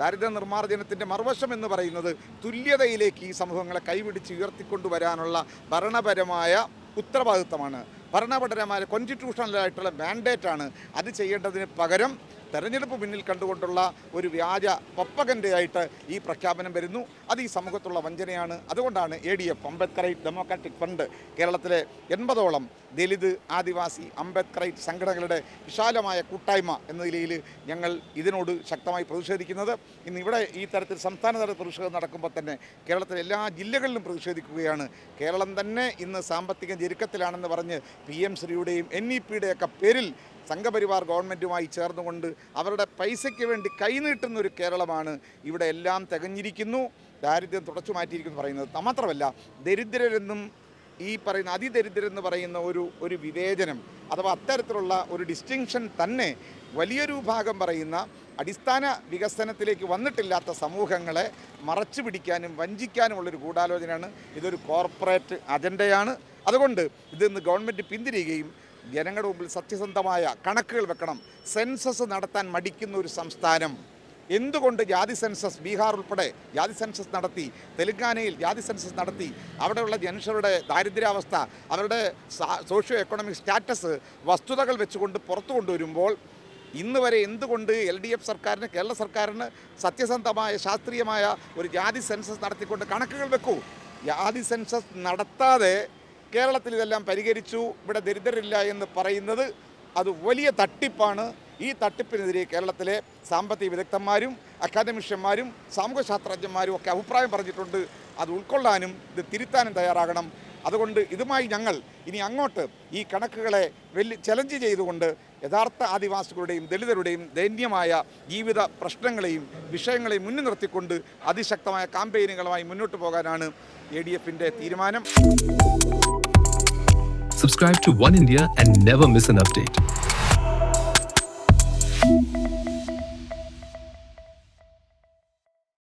ദാരിദ്ര്യ നിർമ്മാർജനത്തിന്റെ മറുവശം എന്ന് പറയുന്നത് തുല്യതയിലേക്ക് ഈ സമൂഹങ്ങളെ കൈപിടിച്ച് ഉയർത്തിക്കൊണ്ടുവരാനുള്ള ഭരണപരമായ ഉത്തരവാദിത്തമാണ്. ഭരണപരമായ കോൺസ്റ്റിറ്റ്യൂഷണലായിട്ടുള്ള മാൻഡേറ്റാണ് അത് ചെയ്യേണ്ടതിന് പകരം തെരഞ്ഞെടുപ്പ് പിന്നിൽ കണ്ടുകൊണ്ടുള്ള ഒരു വ്യാജ പപ്പകന്റെയായിട്ട് ഈ പ്രഖ്യാപനം വരുന്നു. അത് ഈ സമൂഹത്തുള്ള വഞ്ചനയാണ്. അതുകൊണ്ടാണ് A D F Ambedkarite democratic front കേരളത്തിലെ എൺപതോളം ദലിത് ആദിവാസി അംബേദ്കറൈറ്റ് സംഘടനകളുടെ വിശാലമായ കൂട്ടായ്മ എന്ന നിലയിൽ ഞങ്ങൾ ഇതിനോട് ശക്തമായി പ്രതിഷേധിക്കുന്നത്. ഇന്ന് ഇവിടെ ഈ തരത്തിൽ സംസ്ഥാനതല പ്രതിഷേധം നടക്കുമ്പോൾ തന്നെ കേരളത്തിലെ എല്ലാ ജില്ലകളിലും പ്രതിഷേധിക്കുകയാണ്. കേരളം തന്നെ ഇന്ന് സാമ്പത്തിക ഞെരുക്കത്തിലാണെന്ന് പറഞ്ഞ് പി എം ശ്രീയുടെയും എൻ ഇ പിയുടെയൊക്കെ പേരിൽ സംഘപരിവാർ ഗവൺമെന്റുമായി ചേർന്നുകൊണ്ട് അവരുടെ പൈസയ്ക്ക് വേണ്ടി കൈനീട്ടുന്ന ഒരു കേരളമാണ് ഇവിടെ എല്ലാം തികഞ്ഞിരിക്കുന്നു. ദാരിദ്ര്യം തുടച്ചു മാറ്റിയിരിക്കുന്നു പറയുന്നത് മാത്രമല്ല ദരിദ്രരെന്നും ഈ പറയുന്ന അതിദരിദ്രരെന്ന് പറയുന്ന ഒരു ഒരു വിവേചനം അഥവാ അത്തരത്തിലുള്ള ഒരു ഡിസ്റ്റിങ്ഷൻ തന്നെ വലിയൊരു ഭാഗം പറയുന്ന അടിസ്ഥാന വികസനത്തിലേക്ക് വന്നിട്ടില്ലാത്ത സമൂഹങ്ങളെ മറച്ചു പിടിക്കാനും വഞ്ചിക്കാനുമുള്ളൊരു ഗൂഢാലോചനയാണ്. ഇതൊരു കോർപ്പറേറ്റ് അജണ്ടയാണ് അതുകൊണ്ട് ഇതിൽ നിന്ന് ഗവൺമെന്റ് പിന്തിരിയുകയും ജനങ്ങളുടെ മുമ്പിൽ സത്യസന്ധമായ കണക്കുകൾ വെക്കണം. സെൻസസ് നടത്താൻ മടിക്കുന്ന ഒരു സംസ്ഥാനം. എന്തുകൊണ്ട് ജാതി സെൻസസ് ബീഹാർ ഉൾപ്പെടെ ജാതി സെൻസസ് നടത്തി തെലങ്കാനയിൽ ജാതി സെൻസസ് നടത്തി അവിടെയുള്ള ജനുഷ്യരുടെ ദാരിദ്ര്യാവസ്ഥ അവരുടെ സോഷ്യോ എക്കണോമിക് സ്റ്റാറ്റസ് വസ്തുതകൾ വെച്ചുകൊണ്ട് പുറത്തു കൊണ്ടുവരുമ്പോൾ ഇന്ന് വരെ എന്തുകൊണ്ട് എൽ ഡി എഫ് സർക്കാരിന് കേരള സർക്കാരിന് സത്യസന്ധമായ ശാസ്ത്രീയമായ ഒരു ജാതി സെൻസസ് നടത്തിക്കൊണ്ട് കണക്കുകൾ വെക്കൂ? ജാതി സെൻസസ് നടത്താതെ കേരളത്തിൽ ഇതെല്ലാം പരിഹരിച്ചു. ഇവിടെ ദരിദ്രരില്ല എന്ന് പറയുന്നത് അത് വലിയ തട്ടിപ്പാണ്. ഈ തട്ടിപ്പിനെതിരെ കേരളത്തിലെ സാമ്പത്തിക വിദഗ്ധന്മാരും അക്കാദമിഷ്യന്മാരും സാമൂഹ്യശാസ്ത്രജ്ഞന്മാരും ഒക്കെ അഭിപ്രായം പറഞ്ഞിട്ടുണ്ട്. അത് ഉൾക്കൊള്ളാനും ഇത് തിരുത്താനും തയ്യാറാകണം. അതുകൊണ്ട് ഇതുമായി ഞങ്ങൾ ഇനി അങ്ങോട്ട് ഈ കണക്കുകളെ വെല്ലു ചലഞ്ച് ചെയ്തുകൊണ്ട് യഥാർത്ഥ ആദിവാസികളുടെയും ദളിതരുടെയും ദൈന്യമായ ജീവിത പ്രശ്നങ്ങളെയും വിഷയങ്ങളെയും മുന്നിൽ നിർത്തിക്കൊണ്ട് അതിശക്തമായ കാമ്പയിനുകളുമായി മുന്നോട്ട് പോകാനാണ് എ ഡി എഫിന്റെ തീരുമാനം Subscribe to One India and never miss an update.